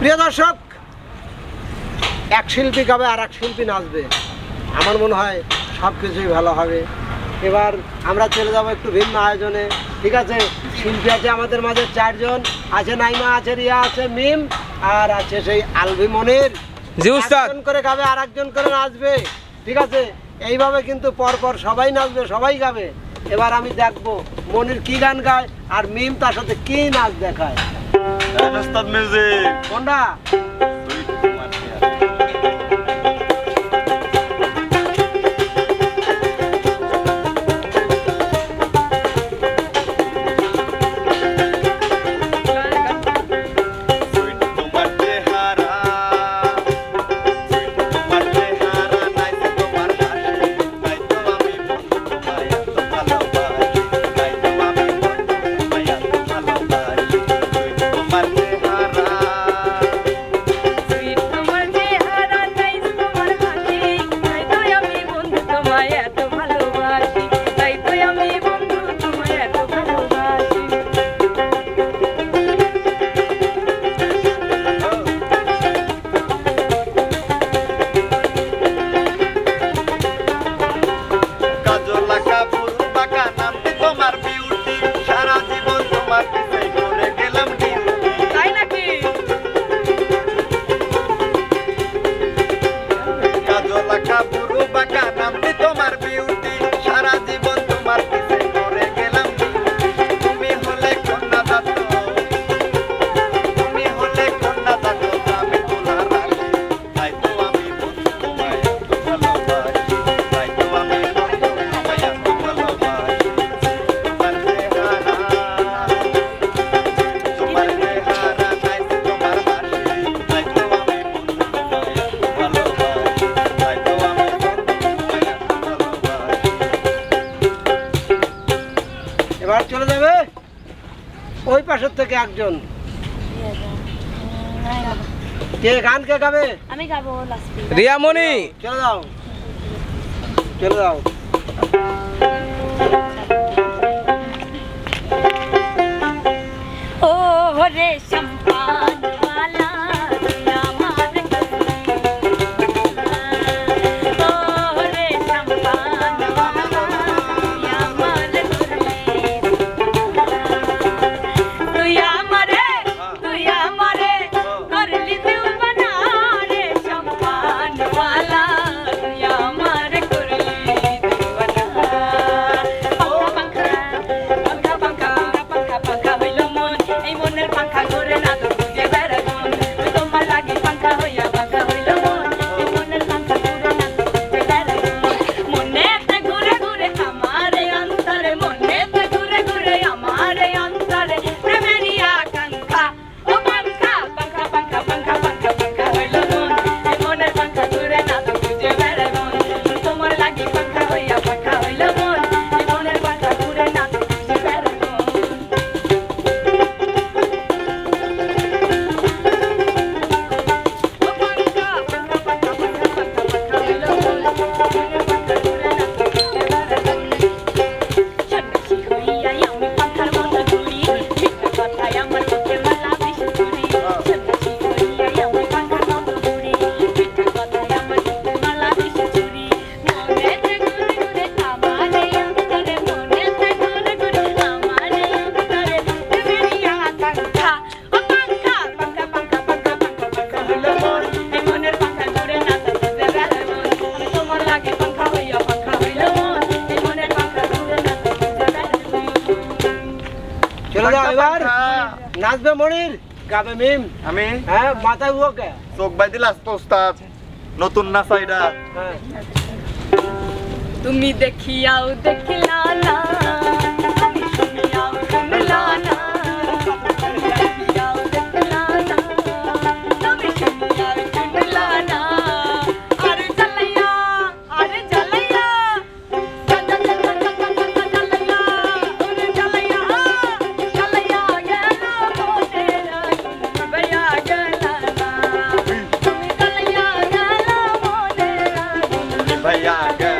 প্রিয় দর্শক এক শিল্পী গাবে আর এক শিল্পী নাচবে? আমার মনে হয় সব কিছুই ভালো হবে। এবার আমরা চলে যাব একটু ভিন্ন আয়োজনে। ঠিক আছে? শিল্পী আছে আমাদের মাঝে চারজন। আছে নাইমা আছে রিয়া আছে মিম আর আছে সেই আলভি মনির। করে গাবে আর একজন করে নাচবে। ঠিক আছে? এইভাবে কিন্তু পরপর সবাই নাচবে সবাই গাবে। এবার আমি দেখব মনির কি গান গায় আর মিম তার সাথে কি নাচ দেখায়। ওস্তাদ মিউজিক কোনটা? একজন কে গান কে গাবে আমি গাবো রিয়ামণি চলে যাও চলে যাও আমি? হ্যাঁ মাথায় চোখ বাই নতুন তুমি দেখিয়াও দেখিলা না। Yeah, yeah.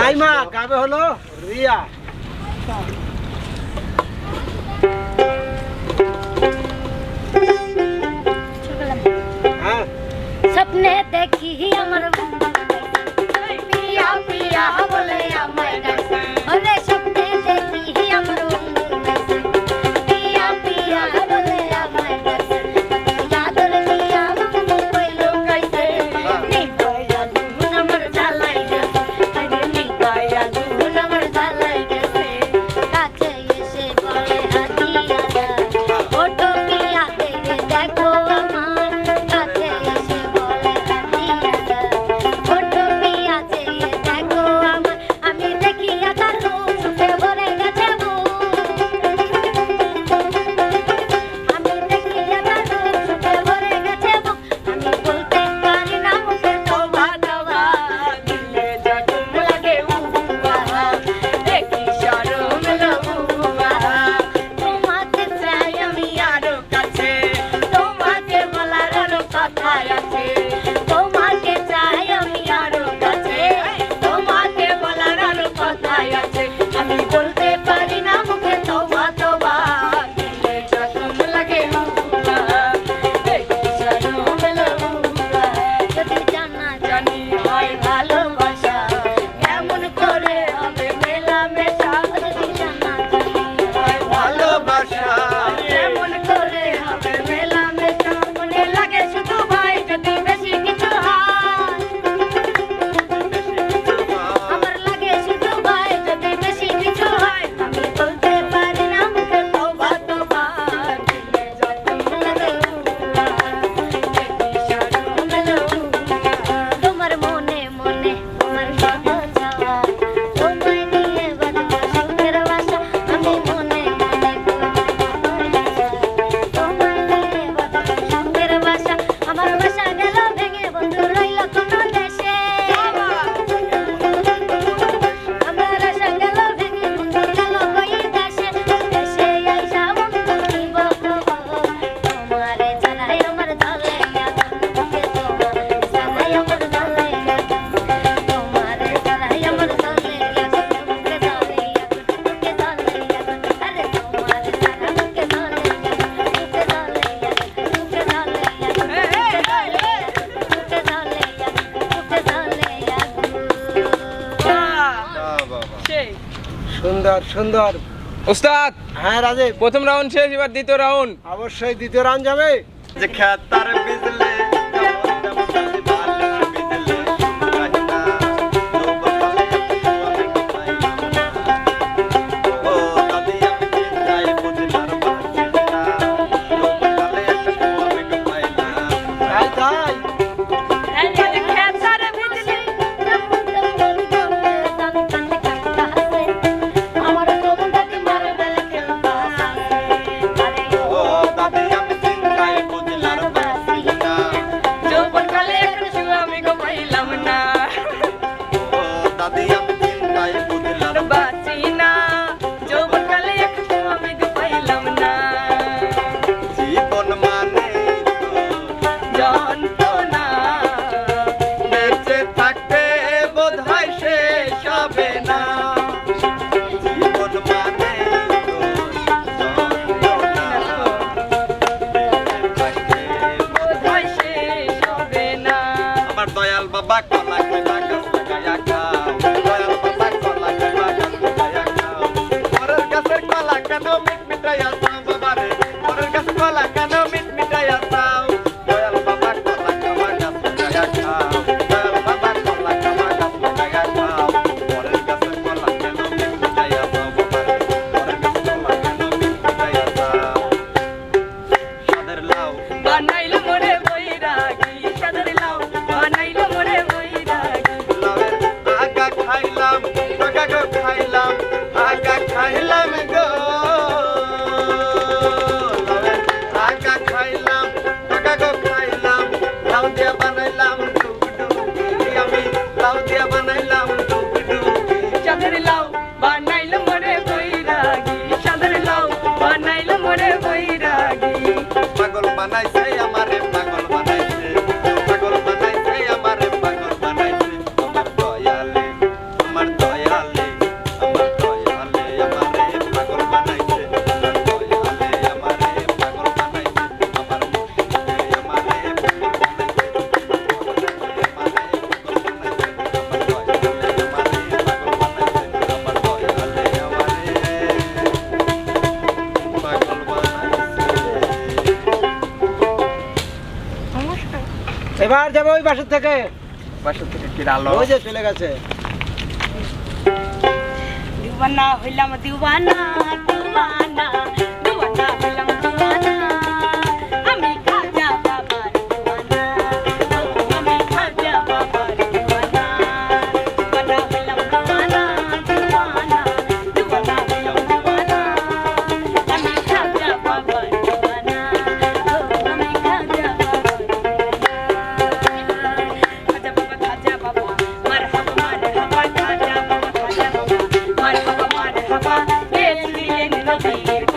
নাইমা গাবে হলো রিয়া सपने देखी ही अमर সুন্দর। উস্তাদ হ্যাঁ রাজীব। প্রথম রাউন্ড শেষ এবার দ্বিতীয় রাউন্ড অবশ্যই দ্বিতীয় রাউন্ড যাবে। যে খ্যাত তার করে বৈরাগী। পাগল বানাই ওই বাসার থেকে। বাসার থেকে কি আলো ওই যে চলে গেছে। দিওয়ানা হইলাম দিওয়ানা দিওয়ানা Thank you.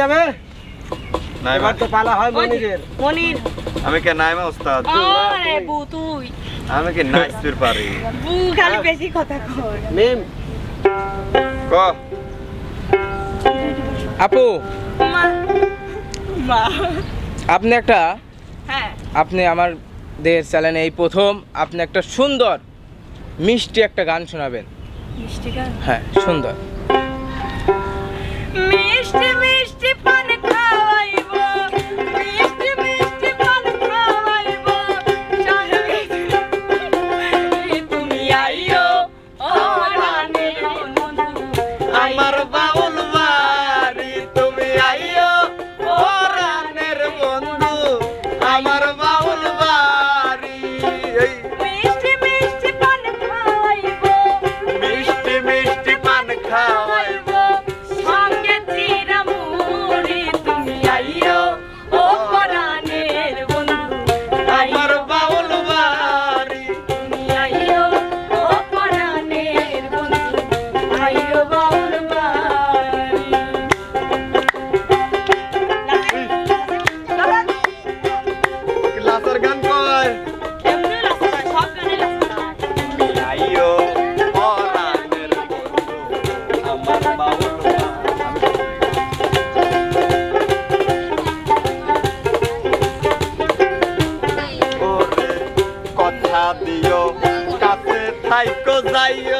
যাবে? নাইমা মানে। তো পালা হয় মনিরের। মনির। আমি কে নাইমা ওস্তাদ? আরে বু তুই। আমি কে নাইস তুই পারি। বু খালি বেশি কথা কর। মিম। ক? আপু। মা। আপনি একটা হ্যাঁ। আপনি আমার দেহের চ্যানেলে এই প্রথম। আপনি একটা সুন্দর মিষ্টি একটা গান শোনাবেন। মিষ্টি গান? হ্যাঁ সুন্দর। মিষ্টি মিষ্টি। Kyle. বাড়াইও